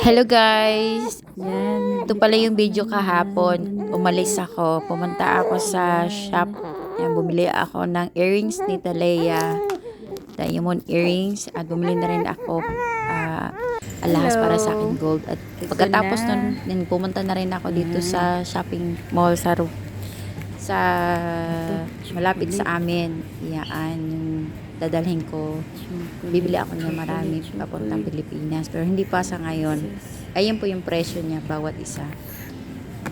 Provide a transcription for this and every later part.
Hello guys! Ito pala yung video kahapon. Umalis ako. Pumunta ako sa shop. Yan, bumili ako ng earrings ni Talea. Diamond earrings. At bumili na rin ako ah, alahas para sa akin gold. At pagkatapos nun, pumunta na rin ako dito sa shopping mall sa sa malapit sa amin. Yan, yung dadalhin ko. Bibili ako niya marami papuntang Pilipinas. Pero hindi pa sa ngayon. Ayan po yung presyo niya bawat isa.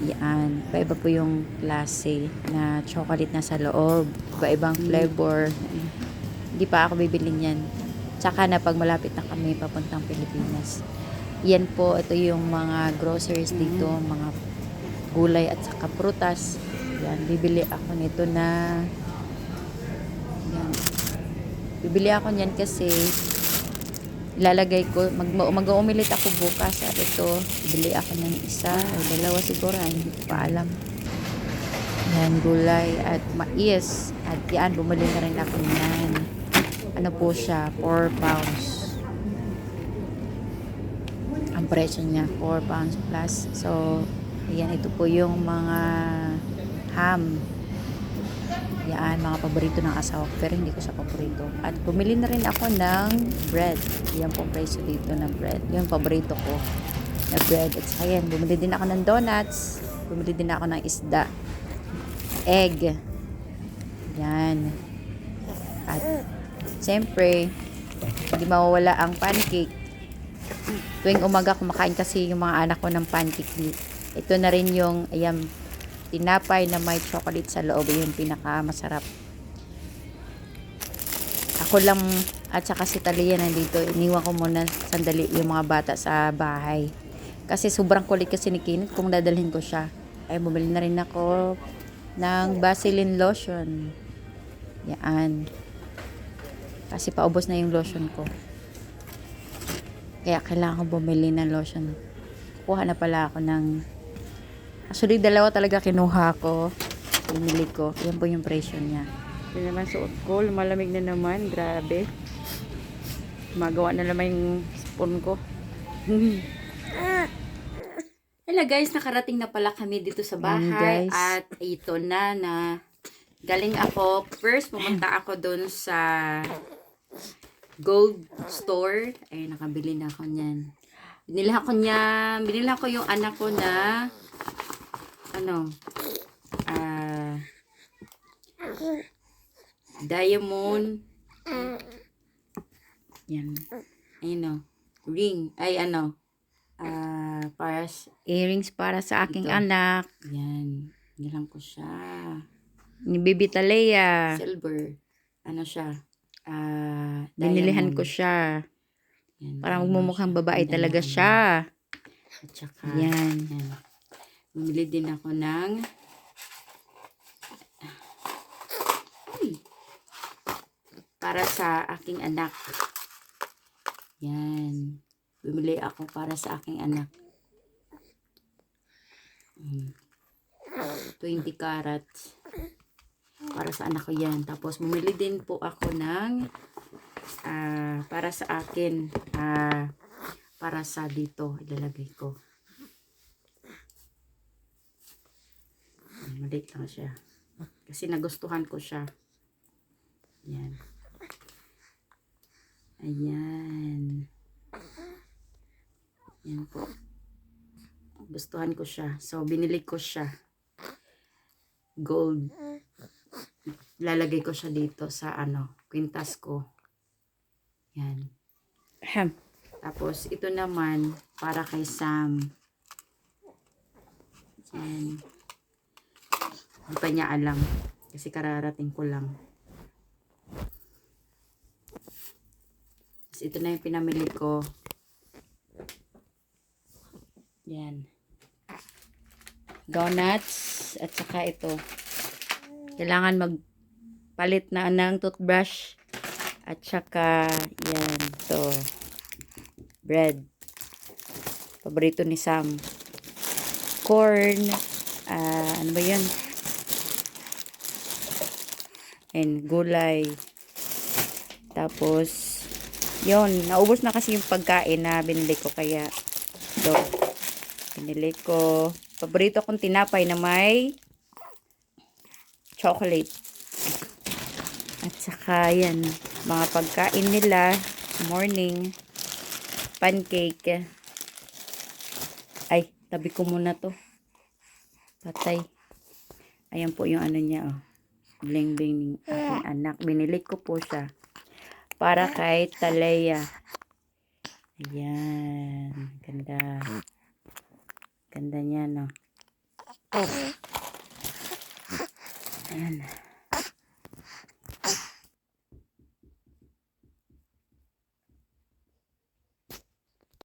Yan. Iba-iba po yung klase na chocolate na sa loob. Iba-ibang flavor. Hindi pa ako bibili niyan. Tsaka na pag malapit na kami papuntang Pilipinas. Yan po, ito yung mga groceries dito, mga gulay at saka prutas. Yan, bibili ako nito na yan. Bibili ako niyan kasi ilalagay ko, mag, mag-umilit ako bukas at ito, bibili ako ng isa o dalawa siguro, hindi ko pa alam. Yan, gulay at mais. At yan, bumili na rin ako niyan. Ano po siya, 4 pounds. Ang presyo niya, 4 pounds plus. So, ayan, ito po yung mga ham. Yan, mga paborito ng asawa ko. Pero hindi ko siya paborito. At bumili na rin ako ng bread. Yan po presyo dito ng bread. Yung paborito ko na bread. At saka yan, bumili din ako ng donuts. Bumili din ako ng isda. Egg. Yan. At siyempre, hindi mawawala ang pancake. Tuwing umaga kumakain kasi yung mga anak ko ng pancake. Ito na rin yung, ayan, tinapay na may chocolate sa loob yung pinakamasarap. Ako lang at saka si Talia nandito, iniwan ko muna sandali yung mga bata sa bahay. Kasi sobrang kulit kasi ni Kenneth kung dadalhin ko siya. Ay bumili na rin ako ng Vaseline lotion. Yan. Kasi paubos na yung lotion ko. Kaya kailangan ko bumili ng lotion. Kuha na pala ako ng Actually, dalawa talaga kinuha ko. Binili ko. Yan po yung presyo niya. Yan naman suot ko. Lumalamig na naman. Grabe. Magawa na naman yung spoon ko. Hello guys, nakarating na pala kami dito sa bahay. guys. At ito na na galing ako. First, pumunta ako doon sa gold store. Ay, nakabili na ako niyan. Binilhan ko niya, binilhan ko yung anak ko na ano, ah, diamond, yan, ayun o, ring, ay ano, ah, para, s- Earrings para sa aking Ito. anak. yan, nilang ko siya, Ni Bibi Talea. silver, ano siya, ah, Binilihan ko siya. Yan, Parang siya. babae talaga siya. At saka, Yan. yan. Bumili din ako ng Uy. para sa aking anak. Yan. Bumili ako para sa aking anak. Mm. 20 carats. Para sa anak ko yan. Tapos, bumili din po ako ng ah, para sa akin. ah, para sa dito. Ilalagay ko. Maliit lang siya. Kasi nagustuhan ko siya. Yan. Ayan. Yan po. Gustuhan ko siya. So, binili ko siya. Gold. Lalagay ko siya dito sa ano, kwintas ko. Yan. Ahem. Tapos, ito naman, para kay Sam. Yan. Hindi pa niya alam. Kasi kararating ko lang. Tapos, ito na yung pinamili ko. Yan. Donuts. At saka ito. Kailangan magpalit na ng toothbrush. At saka, yan. To. Bread. Paborito ni Sam. Corn. ah, ano ba yun? And gulay. Tapos, yon naubos na kasi yung pagkain na binili ko kaya Ito. Pinili ko. Paborito kong tinapay na may chocolate. At saka yan, mga pagkain nila morning. Pancake. Ay, tabi ko muna to. Patay. Ayan po yung ano niya, oh. Bling bling ng aking anak. Binili ko po siya. Para kay Talea. Ayan. Ganda. Ganda niya, no? Ayan.